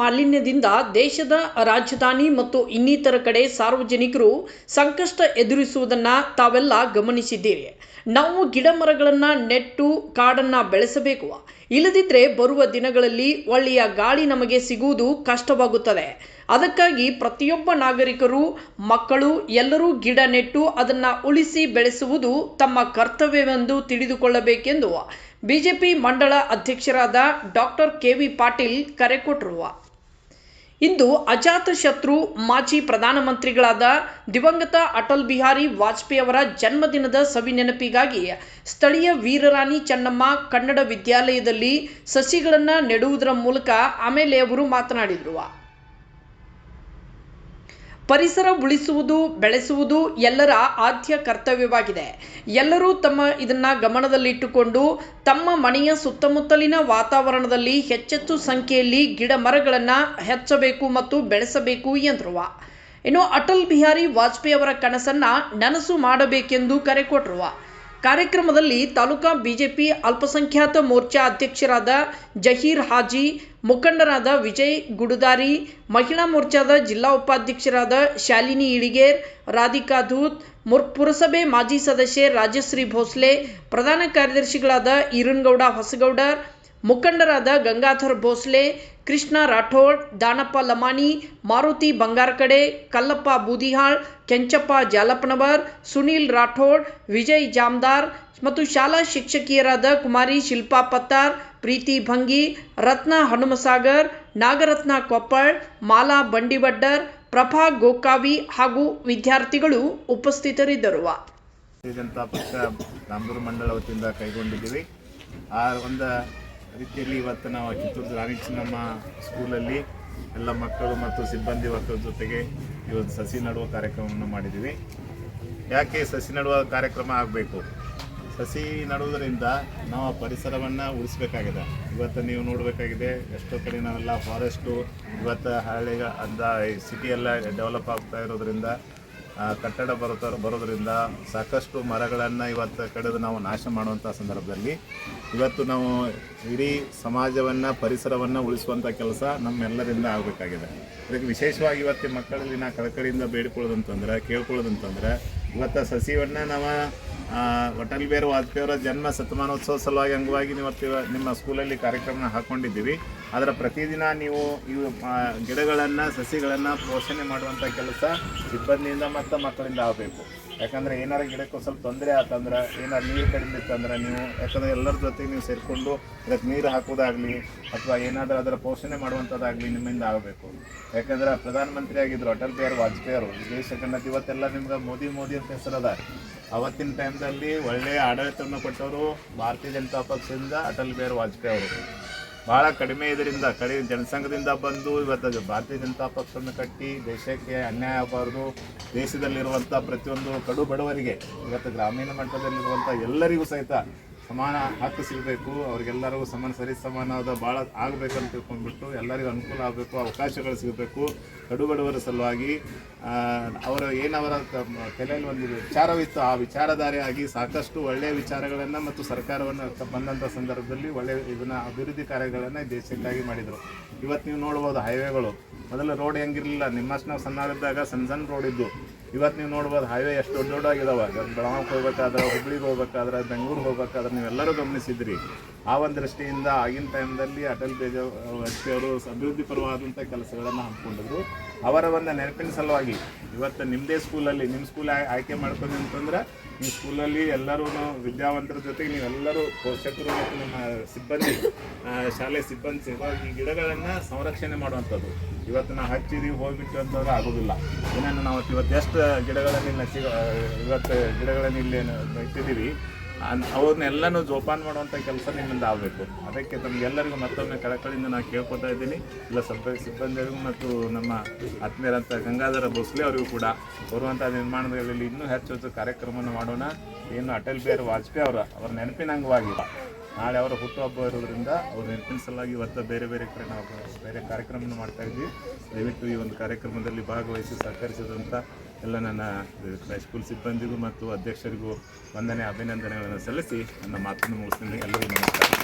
ಮಾಲಿನ್ಯದಿಂದ ದೇಶದ ರಾಜಧಾನಿ ಮತ್ತು ಇನ್ನಿತರ ಕಡೆ ಸಾರ್ವಜನಿಕರು ಸಂಕಷ್ಟ ಎದುರಿಸುವುದನ್ನು ತಾವೆಲ್ಲ ಗಮನಿಸಿದ್ದೀರಿ. ನಾವು ಗಿಡ ಮರಗಳನ್ನು ನೆಟ್ಟು ಕಾಡನ್ನು ಬೆಳೆಸಬೇಕು. ಇಲ್ಲದಿದ್ದರೆ ಬರುವ ದಿನಗಳಲ್ಲಿ ಒಳ್ಳೆಯ ಗಾಳಿ ನಮಗೆ ಸಿಗುವುದು ಕಷ್ಟವಾಗುತ್ತದೆ. ಅದಕ್ಕಾಗಿ ಪ್ರತಿಯೊಬ್ಬ ನಾಗರಿಕರು, ಮಕ್ಕಳು, ಎಲ್ಲರೂ ಗಿಡ ನೆಟ್ಟು ಅದನ್ನು ಉಳಿಸಿ ಬೆಳೆಸುವುದು ತಮ್ಮ ಕರ್ತವ್ಯವೆಂದು ತಿಳಿದುಕೊಳ್ಳಬೇಕೆಂದು ಬಿಜೆಪಿ ಮಂಡಳ ಅಧ್ಯಕ್ಷರಾದ ಡಾಕ್ಟರ್ ಕೆ ವಿ ಪಾಟೀಲ್ ಕರೆ ಕೊಟ್ಟರು ಇಂದು ಅಜಾತಶತ್ರು ಮಾಜಿ ಪ್ರಧಾನಮಂತ್ರಿಗಳಾದ ದಿವಂಗತ ಅಟಲ್ ಬಿಹಾರಿ ವಾಜಪೇಯಿ ಅವರ ಜನ್ಮದಿನದ ಸವಿನೆನಪಿಗಾಗಿ ಸ್ಥಳೀಯ ವೀರರಾಣಿ ಚೆನ್ನಮ್ಮ ಕನ್ನಡ ವಿದ್ಯಾಲಯದಲ್ಲಿ ಸಸಿಗಳನ್ನು ನೆಡುವುದರ ಮೂಲಕ ಆಮೇಲೆ ಅವರು ಮಾತನಾಡಿದರು. ಪರಿಸರ ಉಳಿಸುವುದು, ಬೆಳೆಸುವುದು ಎಲ್ಲರ ಆದ್ಯ ಕರ್ತವ್ಯವಾಗಿದೆ. ಎಲ್ಲರೂ ತಮ್ಮ ಇದನ್ನು ಗಮನದಲ್ಲಿಟ್ಟುಕೊಂಡು ತಮ್ಮ ಮನೆಯ ಸುತ್ತಮುತ್ತಲಿನ ವಾತಾವರಣದಲ್ಲಿ ಹೆಚ್ಚೆಚ್ಚು ಸಂಖ್ಯೆಯಲ್ಲಿ ಗಿಡ ಮರಗಳನ್ನು ಹೆಚ್ಚಬೇಕು ಮತ್ತು ಬೆಳೆಸಬೇಕು ಎಂದರು. ಇನ್ನು ಅಟಲ್ ಬಿಹಾರಿ ವಾಜಪೇಯಿ ಅವರ ಕನಸನ್ನು ನನಸು ಮಾಡಬೇಕೆಂದು ಕರೆ ಕೊಟ್ಟರು. ಕಾರ್ಯಕ್ರಮದಲ್ಲಿ ತಾಲೂಕಾ ಬಿಜೆಪಿ ಅಲ್ಪಸಂಖ್ಯಾತ ಮೋರ್ಚಾ ಅಧ್ಯಕ್ಷರಾದ ಜಹೀರ್ ಹಾಜಿ, ಮುಖಂಡರಾದ ವಿಜಯ್ ಗುಡುದಾರಿ, ಮಹಿಳಾ ಮೋರ್ಚಾದ ಜಿಲ್ಲಾ ಉಪಾಧ್ಯಕ್ಷರಾದ ಶಾಲಿನಿ ಇಳಿಗೇರ್, ರಾಧಿಕಾ ಧೂತ್ ಮುರ್, ಪುರಸಭೆ ಮಾಜಿ ಸದಸ್ಯೆ ರಾಜಶ್ರೀ ಭೋಸ್ಲೆ, ಪ್ರಧಾನ ಕಾರ್ಯದರ್ಶಿಗಳಾದ ಈರನ್ಗೌಡ ಹೊಸಗೌಡರ್ ಮುಖಂಡರಾದ ಗಂಗಾಧರ್ ಭೋಸ್ಲೆ, ಕೃಷ್ಣ ರಾಠೋಡ್, ದಾನಪ್ಪ ಲಮಾಣಿ, ಮಾರುತಿ ಬಂಗಾರಕಡೆ, ಕಲ್ಲಪ್ಪ ಬೂದಿಹಾಳ್, ಕೆಂಚಪ್ಪ ಜಾಲಪ್ಪನವರ್, ಸುನೀಲ್ ರಾಠೋಡ್, ವಿಜಯ್ ಜಾಮ್ದಾರ್ ಮತ್ತು ಶಾಲಾ ಶಿಕ್ಷಕಿಯರಾದ ಕುಮಾರಿ ಶಿಲ್ಪಾ ಪತ್ತಾರ್, ಪ್ರೀತಿ ಭಂಗಿ, ರತ್ನ ಹನುಮಸಾಗರ್, ನಾಗರತ್ನ ಕೊಪ್ಪಳ್, ಮಾಲಾ ಬಂಡಿಬಡ್ಡರ್ ಪ್ರಭಾ ಗೋಕಾವಿ ಹಾಗೂ ವಿದ್ಯಾರ್ಥಿಗಳು ಉಪಸ್ಥಿತರಿದ್ದರು. ಜನತಾ ಪಕ್ಷ ರಾಮದುರ್ಗ ಮಂಡಳ ವತಿಯಿಂದ ಕೈಗೊಂಡಿದ್ದೀವಿ. ಆ ಒಂದು ರೀತಿಯಲ್ಲಿ ಇವತ್ತು ನಾವು ಕಿತ್ತೂರು ರಾಣಿ ಚೆನ್ನಮ್ಮ ಸ್ಕೂಲಲ್ಲಿ ಎಲ್ಲ ಮಕ್ಕಳು ಮತ್ತು ಸಿಬ್ಬಂದಿ ವರ್ಗದ ಜೊತೆಗೆ ಇವತ್ತು ಸಸಿ ನೆಡುವ ಕಾರ್ಯಕ್ರಮವನ್ನು ಮಾಡಿದ್ದೀವಿ. ಯಾಕೆ ಸಸಿ ನೆಡುವ ಕಾರ್ಯಕ್ರಮ ಆಗಬೇಕು? ಸಸಿ ನೆಡುವುದರಿಂದ ನಾವು ಪರಿಸರವನ್ನು ಉಳಿಸ್ಬೇಕಾಗಿದೆ. ಇವತ್ತು ನೀವು ನೋಡಬೇಕಾಗಿದೆ, ಎಷ್ಟೋ ಕಡೆ ನಾವೆಲ್ಲ ಫಾರೆಸ್ಟು ಇವತ್ತು ಹಳ್ಳಿಗ ಅಂದ ಸಿಟಿ ಎಲ್ಲ ಡೆವಲಪ್ ಆಗ್ತಾ ಇರೋದ್ರಿಂದ ಕಟ್ಟಡ ಬರುತ್ತ ಬರೋದ್ರಿಂದ ಸಾಕಷ್ಟು ಮರಗಳನ್ನು ಇವತ್ತು ಕಡಿದು ನಾವು ನಾಶ ಮಾಡುವಂಥ ಸಂದರ್ಭದಲ್ಲಿ ಇವತ್ತು ನಾವು ಇಡೀ ಸಮಾಜವನ್ನು, ಪರಿಸರವನ್ನು ಉಳಿಸುವಂಥ ಕೆಲಸ ನಮ್ಮೆಲ್ಲರಿಂದ ಆಗಬೇಕಾಗಿದೆ. ಅದಕ್ಕೆ ವಿಶೇಷವಾಗಿ ಇವತ್ತಿನ ಮಕ್ಕಳಲ್ಲಿ ನಾ ಕಳಕಳಿಯಿಂದ ಬೇಡಿಕೊಳ್ಳೋದಂತಂದ್ರೆ, ಕೇಳ್ಕೊಳ್ಳೋದಂತಂದ್ರೆ, ಇವತ್ತು ಸಸಿಯನ್ನು ನಾವು ಒಟಲ್ ಬೇರು ವಾಜಪೇಯಿ ಅವರ ಜನ್ಮ ಶತಮಾನೋತ್ಸವ ಸಲುವಾಗಿ ಅಂಗವಾಗಿ ಇವತ್ತು ಇವ- ನಿಮ್ಮ ಸ್ಕೂಲಲ್ಲಿ ಕಾರ್ಯಕ್ರಮ ಹಾಕ್ಕೊಂಡಿದ್ದೀವಿ ಅದರ ಪ್ರತಿದಿನ ನೀವು ಇವು ಗಿಡಗಳನ್ನು, ಸಸಿಗಳನ್ನು ಪೋಷಣೆ ಮಾಡುವಂಥ ಕೆಲಸ ಸಿಬ್ಬಂದಿಯಿಂದ ಮತ್ತು ಮಕ್ಕಳಿಂದ ಆಗಬೇಕು. ಯಾಕಂದರೆ ಏನಾರ ಗಿಡಕ್ಕೆ ಸ್ವಲ್ಪ ತೊಂದರೆ ಆತಂದ್ರೆ, ಏನಾರು ನೀರು ಕಡಿಮೆ ಇತ್ತಂದ್ರೆ ನೀವು, ಯಾಕಂದರೆ ಎಲ್ಲರ ಜೊತೆಗೆ ನೀವು ಸೇರಿಕೊಂಡು ಅದಕ್ಕೆ ನೀರು ಹಾಕೋದಾಗಲಿ ಅಥವಾ ಏನಾದರೂ ಅದರ ಪೋಷಣೆ ಮಾಡುವಂಥದ್ದಾಗಲಿ ನಿಮ್ಮಿಂದ ಆಗಬೇಕು. ಯಾಕಂದ್ರೆ ಪ್ರಧಾನಮಂತ್ರಿ ಆಗಿದ್ದರು ಅಟಲ್ ಬಿಹಾರಿ ವಾಜಪೇಯಿ ಅವರು ಈ ದೇಶಕ್ಕನ್ನ ಇವತ್ತೆಲ್ಲ ನಿಮ್ಗೆ ಮೋದಿ ಮೋದಿ ಅಂತ ಹೆಸರದ ಅವತ್ತಿನ ಟೈಮ್ದಲ್ಲಿ ಒಳ್ಳೆಯ ಆಡಳಿತವನ್ನು ಕೊಟ್ಟವರು ಭಾರತೀಯ ಜನತಾ ಪಕ್ಷದಿಂದ ಅಟಲ್ ಬಿಹಾರಿ ವಾಜಪೇಯಿ ಅವರು. ಭಾಳ ಕಡಿಮೆ ಇದರಿಂದ, ಕಡಿಮೆ ಜನಸಂಘದಿಂದ ಬಂದು ಇವತ್ತು ಭಾರತೀಯ ಜನತಾ ಪಕ್ಷವನ್ನು ಕಟ್ಟಿ ದೇಶಕ್ಕೆ ಅನ್ಯಾಯ ಆಗಬಾರ್ದು. ದೇಶದಲ್ಲಿರುವಂಥ ಪ್ರತಿಯೊಂದು ಕಡು ಬಡವರಿಗೆ, ಇವತ್ತು ಗ್ರಾಮೀಣ ಮಟ್ಟದಲ್ಲಿರುವಂಥ ಎಲ್ಲರಿಗೂ ಸಹಿತ ಸಮಾನ ಹಕ್ಕು ಸಿಗಬೇಕು, ಅವ್ರಿಗೆಲ್ಲರಿಗೂ ಸಮಾನ, ಸರಿ ಸಮಾನವಾದ ಭಾಳ ಆಗಬೇಕಂತ ತಿಳ್ಕೊಂಡ್ಬಿಟ್ಟು ಎಲ್ಲರಿಗೂ ಅನುಕೂಲ ಆಗಬೇಕು, ಅವಕಾಶಗಳು ಸಿಗಬೇಕು. ಕಡು ಬಡವರ ಸಲುವಾಗಿ ಅವರ ಏನವರ ತಲೆಯಲ್ಲಿ ಒಂದು ವಿಚಾರವಿತ್ತು, ಆ ವಿಚಾರಧಾರೆಯಾಗಿ ಸಾಕಷ್ಟು ಒಳ್ಳೆಯ ವಿಚಾರಗಳನ್ನು ಮತ್ತು ಸರ್ಕಾರವನ್ನು ಬಂದಂಥ ಸಂದರ್ಭದಲ್ಲಿ ಒಳ್ಳೆಯ ಇದನ್ನು ಅಭಿವೃದ್ಧಿ ಕಾರ್ಯಗಳನ್ನು ದೇಶಕ್ಕಾಗಿ ಮಾಡಿದರು. ಇವತ್ತು ನೀವು ನೋಡ್ಬೋದು ಹೈವೇಗಳು. ಮೊದಲು ರೋಡ್ ಹೆಂಗಿರಲಿಲ್ಲ. ನಿಮ್ಮಷ್ಟು ನಾವು ಸಣ್ಣವರಿದ್ದಾಗ ಸಣ್ಣ ಸಣ್ಣ ರೋಡ್ ಇದ್ದು. ಇವತ್ತು ನೀವು ನೋಡ್ಬೋದು ಹೈವೇ ಎಷ್ಟು ದೊಡ್ಡ ದೊಡ್ಡಾಗಿದ್ದಾವೆ ಬೆಳಗಾವಿಗೆ ಹೋಗ್ಬೇಕಾದ್ರೆ ಹುಬ್ಳಿಗೆ ಹೋಗ್ಬೇಕಾದ್ರೆ ಬೆಂಗಳೂರಿಗೆ ಹೋಗ್ಬೇಕಾದ್ರೆ ನೀವೆಲ್ಲರೂ ಗಮನಿಸಿದ್ರಿ. ಆ ಒಂದು ದೃಷ್ಟಿಯಿಂದ ಆಗಿನ ಟೈಮ್ದಲ್ಲಿ ಅಟಲ್ ಬೇಜ ಅವರು ಅಭಿವೃದ್ಧಿ ಪರವಾದಂಥ ಕೆಲಸಗಳನ್ನು ಹಮ್ಮಿಕೊಂಡಿದ್ರು. ಅವರ ಒಂದು ನೆನಪಿನ ಸಲುವಾಗಿ ಇವತ್ತು ನಿಮ್ಮದೇ ಸ್ಕೂಲಲ್ಲಿ ನಿಮ್ಮ ಸ್ಕೂಲ್ ಆಯ್ಕೆ ಮಾಡ್ಕೊಂಡು ಅಂತಂದ್ರೆ ನಿಮ್ಮ ಸ್ಕೂಲಲ್ಲಿ ಎಲ್ಲರೂ ವಿದ್ಯಾವಂತರ ಜೊತೆಗೆ ನೀವೆಲ್ಲರೂ ಪೋಷಕರು ಮತ್ತು ನಿಮ್ಮ ಸಿಬ್ಬಂದಿ ಶಾಲೆ ಸಿಬ್ಬಂದಿ ಸೇವಾ ಈ ಗಿಡಗಳನ್ನು ಸಂರಕ್ಷಣೆ ಮಾಡುವಂಥದ್ದು. ಇವತ್ತು ನಾವು ಹಚ್ಚಿದೀವಿ ಹೋಗ್ಬಿಟ್ಟು ಅಂತಂದ್ರೆ ಆಗೋದಿಲ್ಲ. ಏನನ್ನು ನಾವು ಇವತ್ತು ಎಷ್ಟು ಗಿಡಗಳನ್ನು ಇಲ್ಲಿ ಇವತ್ತು ಗಿಡಗಳನ್ನು ಇಲ್ಲಿ ಇಟ್ಟಿದ್ದೀವಿ. ಅವ್ರನ್ನೆಲ್ಲನೂ ಜೋಪಾನ ಮಾಡುವಂಥ ಕೆಲಸ ನಿಮ್ಮಿಂದ ಆಗಬೇಕು. ಅದಕ್ಕೆ ತಮಗೆಲ್ಲರಿಗೂ ಮತ್ತೊಮ್ಮೆ ಕಳಕಳಿಯಿಂದ ನಾನು ಕೇಳ್ಕೊತಾ ಇದ್ದೀನಿ. ಇಲ್ಲ ಸಬ್ಬ ಸಿಬ್ಬಂದಿಗಳಿಗೂ ಮತ್ತು ನಮ್ಮ ಆತ್ಮೀಯರಂಥ ಗಂಗಾಧರ ಭೋಸ್ಲೆ ಅವರಿಗೂ ಕೂಡ ಬರುವಂಥ ನಿರ್ಮಾಣಗಳಲ್ಲಿ ಇನ್ನೂ ಹೆಚ್ಚು ಹೆಚ್ಚು ಕಾರ್ಯಕ್ರಮವನ್ನು ಮಾಡೋಣ. ಏನು ಅಟಲ್ ಬಿಹಾರಿ ವಾಜಪೇಯಿ ಅವರ, ಅವ್ರ ನೆನಪಿನ ಅಂಗವಾಗಿ ನಾಳೆ ಅವರ ಹುಟ್ಟುಹಬ್ಬ ಇರೋದ್ರಿಂದ ಅವ್ರ ನೆನಪಿನ ಸಲುವಾಗಿ ಇವತ್ತು ಬೇರೆ ಬೇರೆ ಕಡೆ ನಾವು ಬೇರೆ ಕಾರ್ಯಕ್ರಮವನ್ನು ಮಾಡ್ತಾ ಇದ್ವಿ. ದಯವಿಟ್ಟು ಈ ಒಂದು ಕಾರ್ಯಕ್ರಮದಲ್ಲಿ ಭಾಗವಹಿಸಿ ಸಹಕರಿಸಿದಂಥ ಎಲ್ಲ ನನ್ನ ಹೈಸ್ಕೂಲ್ ಸಿಬ್ಬಂದಿಗೂ ಮತ್ತು ಅಧ್ಯಕ್ಷರಿಗೂ ವಂದನೆ, ಅಭಿನಂದನೆಗಳನ್ನು ಸಲ್ಲಿಸಿ ನನ್ನ ಮಾತನ್ನು ಮುಗಿಸ್ತೀನಿ. ಎಲ್ಲರಿಗೂ ನಮಸ್ಕಾರ.